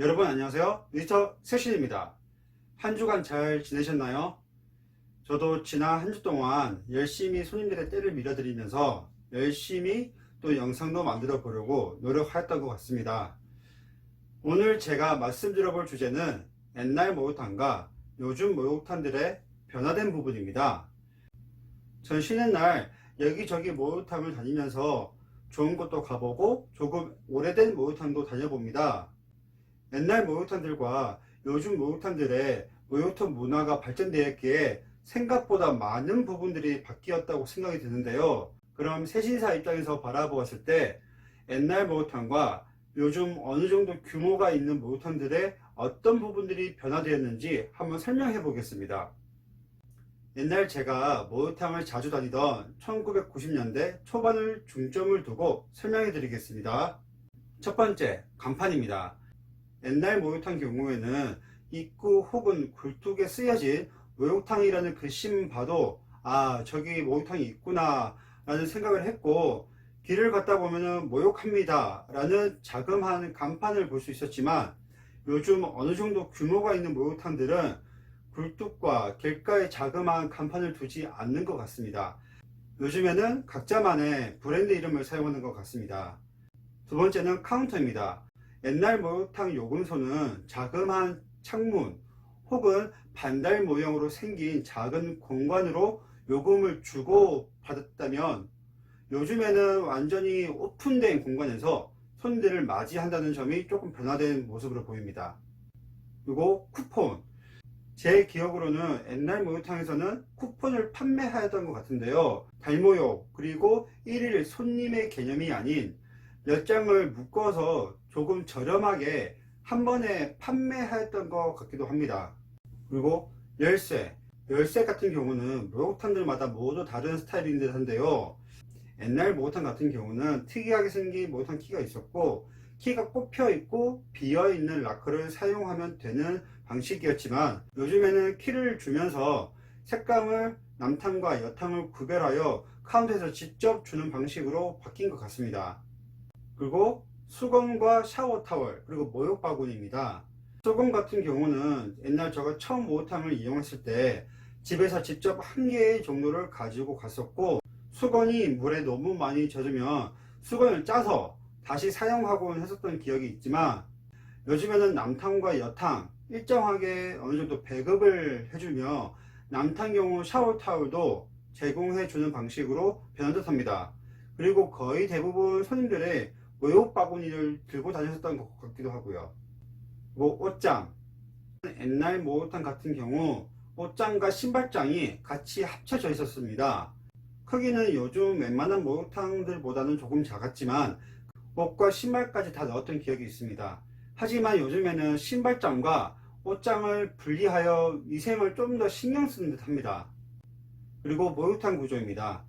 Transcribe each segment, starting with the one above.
여러분 안녕하세요. 미스터 세신입니다. 한 주간 잘 지내셨나요? 저도 지난 한 주 동안 열심히 손님들의 때를 밀어드리면서 열심히 또 영상도 만들어 보려고 노력했던 것 같습니다. 오늘 제가 말씀드려 볼 주제는 옛날 목욕탕과 요즘 목욕탕들의 변화된 부분입니다. 전 쉬는 날 여기저기 목욕탕을 다니면서 좋은 곳도 가보고 조금 오래된 목욕탕도 다녀봅니다. 옛날 목욕탕들과 요즘 목욕탕들의 목욕탕 문화가 발전되었기에 생각보다 많은 부분들이 바뀌었다고 생각이 드는데요. 그럼 세신사 입장에서 바라보았을 때 옛날 목욕탕과 요즘 어느 정도 규모가 있는 목욕탕들의 어떤 부분들이 변화되었는지 한번 설명해 보겠습니다. 옛날 제가 목욕탕을 자주 다니던 1990년대 초반을 중점을 두고 설명해 드리겠습니다. 첫 번째, 간판입니다. 옛날 목욕탕 경우에는 입구 혹은 굴뚝에 쓰여진 목욕탕이라는 글씨만 봐도 아 저기 목욕탕이 있구나 라는 생각을 했고 길을 걷다 보면은 목욕합니다. 라는 자그마한 간판을 볼 수 있었지만 요즘 어느 정도 규모가 있는 목욕탕들은 굴뚝과 길가에 자그마한 간판을 두지 않는 것 같습니다. 요즘에는 각자만의 브랜드 이름을 사용하는 것 같습니다. 두 번째는 카운터입니다. 옛날 목욕탕 요금소는 자그마한 창문 혹은 반달 모형으로 생긴 작은 공간으로 요금을 주고 받았다면 요즘에는 완전히 오픈된 공간에서 손님들을 맞이한다는 점이 조금 변화된 모습으로 보입니다. 그리고 쿠폰. 제 기억으로는 옛날 목욕탕에서는 쿠폰을 판매하였던 것 같은데요. 달모욕 그리고 1일 손님의 개념이 아닌 몇 장을 묶어서 조금 저렴하게 한 번에 판매하였던 것 같기도 합니다. 그리고 열쇠. 열쇠 같은 경우는 목욕탕들마다 모두 다른 스타일인 듯 한데요. 옛날 목욕탕 같은 경우는 특이하게 생긴 목욕탕 키가 있었고 키가 꼽혀 있고 비어 있는 락커를 사용하면 되는 방식이었지만 요즘에는 키를 주면서 색감을 남탕과 여탕을 구별하여 카운터에서 직접 주는 방식으로 바뀐 것 같습니다. 그리고 수건과 샤워 타월 그리고 목욕 바구니입니다. 수건 같은 경우는 옛날 제가 처음 목욕탕을 이용했을 때 집에서 직접 한 개의 정도를 가지고 갔었고 수건이 물에 너무 많이 젖으면 수건을 짜서 다시 사용하곤 했었던 기억이 있지만 요즘에는 남탕과 여탕 일정하게 어느 정도 배급을 해주며 남탕 경우 샤워 타월도 제공해 주는 방식으로 변한 듯합니다. 그리고 거의 대부분 손님들의 목욕 바구니를 들고 다녔었던 것 같기도 하고요. 뭐 옷장 옛날 목욕탕 같은 경우 옷장과 신발장이 같이 합쳐져 있었습니다. 크기는 요즘 웬만한 목욕탕들보다는 조금 작았지만 옷과 신발까지 다 넣었던 기억이 있습니다. 하지만 요즘에는 신발장과 옷장을 분리하여 위생을 좀 더 신경 쓰는 듯 합니다. 그리고 목욕탕 구조입니다.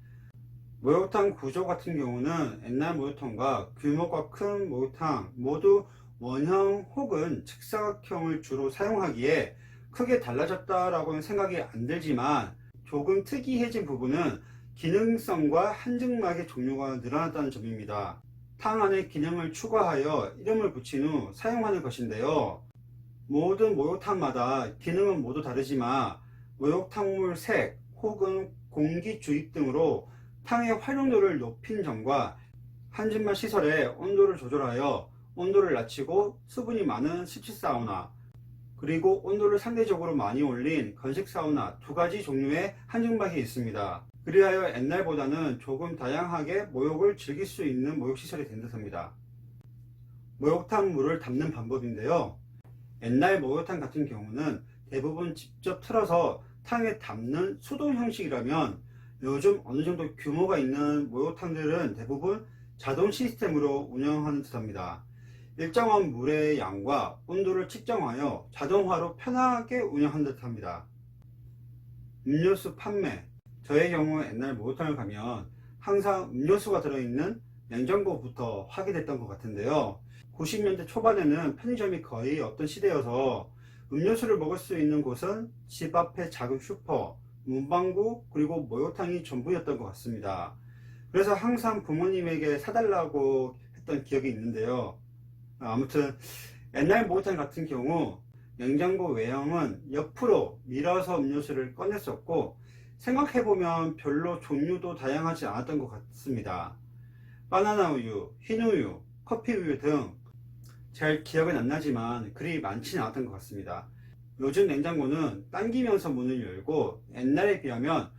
목욕탕 구조 같은 경우는 옛날 목욕탕과 규모가 큰 목욕탕 모두 원형 혹은 직사각형을 주로 사용하기에 크게 달라졌다라고는 생각이 안 들지만 조금 특이해진 부분은 기능성과 한증막의 종류가 늘어났다는 점입니다. 탕 안에 기능을 추가하여 이름을 붙인 후 사용하는 것인데요. 모든 목욕탕마다 기능은 모두 다르지만 목욕탕물 색 혹은 공기 주입 등으로 탕의 활용도를 높인 점과 한진막 시설의 온도를 조절하여 온도를 낮추고 수분이 많은 습식 사우나 그리고 온도를 상대적으로 많이 올린 건식 사우나 두 가지 종류의 한증막이 있습니다. 그리하여 옛날보다는 조금 다양하게 목욕을 즐길 수 있는 목욕시설이 된 듯합니다. 목욕탕 물을 담는 방법인데요. 옛날 목욕탕 같은 경우는 대부분 직접 틀어서 탕에 담는 수동 형식이라면 요즘 어느 정도 규모가 있는 목욕탕들은 대부분 자동 시스템으로 운영하는 듯합니다. 일정한 물의 양과 온도를 측정하여 자동화로 편하게 운영한 듯 합니다. 음료수 판매 저의 경우 옛날 목욕탕을 가면 항상 음료수가 들어있는 냉장고부터 됐던 것 같은데요. 90년대 초반에는 편의점이 거의 없던 시대여서 음료수를 먹을 수 있는 곳은 집 앞의 작은 슈퍼, 문방구, 그리고 목욕탕이 전부였던 것 같습니다. 그래서 항상 부모님에게 사달라고 했던 기억이 있는데요. 아무튼 옛날 목욕탕 같은 경우 냉장고 외형은 옆으로 밀어서 음료수를 꺼냈었고 생각해보면 별로 종류도 다양하지 않았던 것 같습니다. 바나나 우유, 흰 우유, 커피 우유 등 잘 기억은 안 나지만 그리 많지는 않았던 것 같습니다. 요즘 냉장고는 당기면서 문을 열고 옛날에 비하면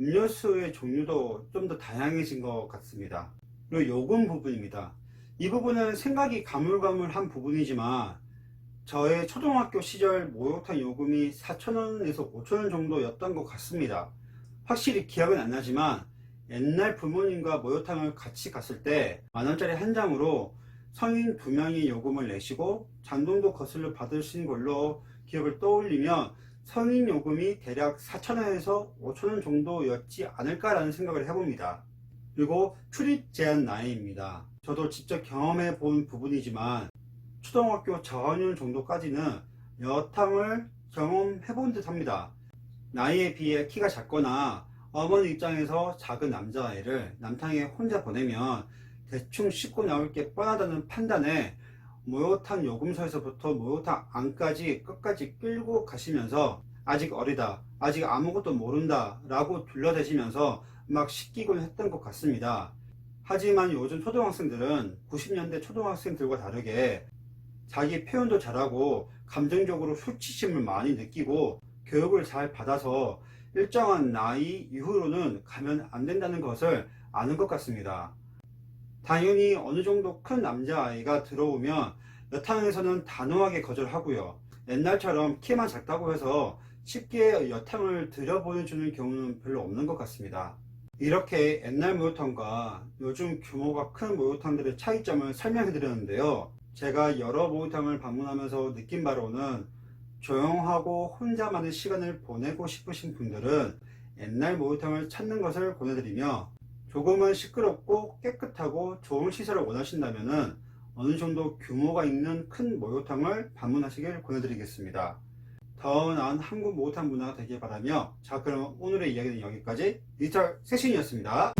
음료수의 종류도 좀 더 다양해진 것 같습니다. 그리고 요금 부분입니다. 이 부분은 생각이 가물가물한 부분이지만 저의 초등학교 시절 목욕탕 요금이 4,000원에서 5,000원 정도였던 것 같습니다. 확실히 기억은 안 나지만 옛날 부모님과 목욕탕을 같이 갔을 때 만원짜리 한 장으로 성인 두 명이 요금을 내시고 잔돈도 거슬러 받으신 걸로 기억을 떠올리면 성인 요금이 대략 4,000원에서 5,000원 정도였지 않을까라는 생각을 해봅니다. 그리고 출입 제한 나이입니다. 저도 직접 경험해 본 부분이지만 초등학교 저학년 정도까지는 여탕을 경험해 본 듯 합니다. 나이에 비해 키가 작거나 어머니 입장에서 작은 남자아이를 남탕에 혼자 보내면 대충 씻고 나올 게 뻔하다는 판단에 목욕탕 요금소에서부터 목욕탕 안까지 끝까지 끌고 가시면서 아직 어리다, 아직 아무것도 모른다 라고 둘러대시면서 막 시키곤 했던 것 같습니다. 하지만 요즘 초등학생들은 90년대 초등학생들과 다르게 자기 표현도 잘하고 감정적으로 수치심을 많이 느끼고 교육을 잘 받아서 일정한 나이 이후로는 가면 안 된다는 것을 아는 것 같습니다. 당연히 어느 정도 큰 남자아이가 들어오면 여탕에서는 단호하게 거절하고요. 옛날처럼 키만 작다고 해서 쉽게 여탕을 들여보내주는 경우는 별로 없는 것 같습니다. 이렇게 옛날 목욕탕과 요즘 규모가 큰 목욕탕들의 차이점을 설명해 드렸는데요. 제가 여러 목욕탕을 방문하면서 느낀 바로는 조용하고 혼자만의 시간을 보내고 싶으신 분들은 옛날 목욕탕을 찾는 것을 권해드리며 조금은 시끄럽고 깨끗하고 좋은 시설을 원하신다면 어느 정도 규모가 있는 큰 목욕탕을 방문하시길 권해드리겠습니다. 더 나은 한국 목욕탕 문화가 되길 바라며 자 그럼 오늘의 이야기는 여기까지 디지털 세신이었습니다.